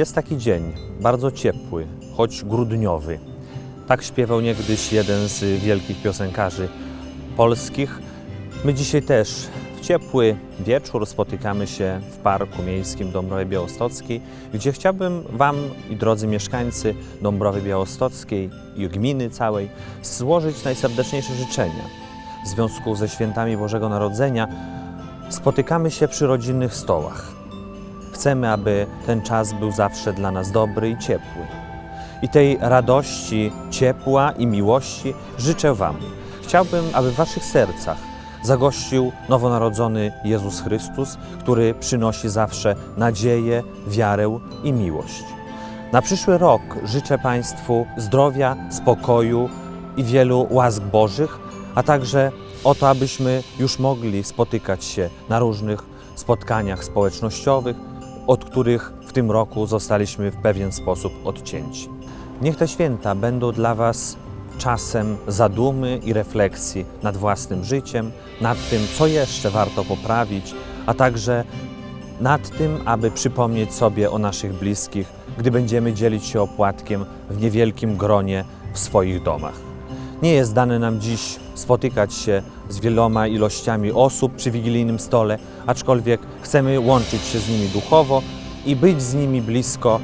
Jest taki dzień, bardzo ciepły, choć grudniowy. Tak śpiewał niegdyś jeden z wielkich piosenkarzy polskich. My dzisiaj też w ciepły wieczór spotykamy się w Parku Miejskim Dąbrowy Białostockiej, gdzie chciałbym Wam i drodzy mieszkańcy Dąbrowy Białostockiej i gminy całej złożyć najserdeczniejsze życzenia. W związku ze świętami Bożego Narodzenia spotykamy się przy rodzinnych stołach. Chcemy, aby ten czas był zawsze dla nas dobry i ciepły. I tej radości, ciepła i miłości życzę Wam. Chciałbym, aby w Waszych sercach zagościł nowonarodzony Jezus Chrystus, który przynosi zawsze nadzieję, wiarę i miłość. Na przyszły rok życzę Państwu zdrowia, spokoju i wielu łask Bożych, a także o to, abyśmy już mogli spotykać się na różnych spotkaniach społecznościowych, od których w tym roku zostaliśmy w pewien sposób odcięci. Niech te święta będą dla Was czasem zadumy i refleksji nad własnym życiem, nad tym, co jeszcze warto poprawić, a także nad tym, aby przypomnieć sobie o naszych bliskich, gdy będziemy dzielić się opłatkiem w niewielkim gronie w swoich domach. Nie jest dane nam dziś spotykać się z wieloma ilościami osób przy wigilijnym stole, aczkolwiek chcemy łączyć się z nimi duchowo i być z nimi blisko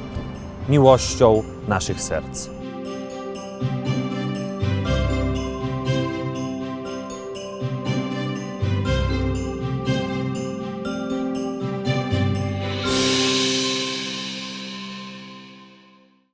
miłością naszych serc.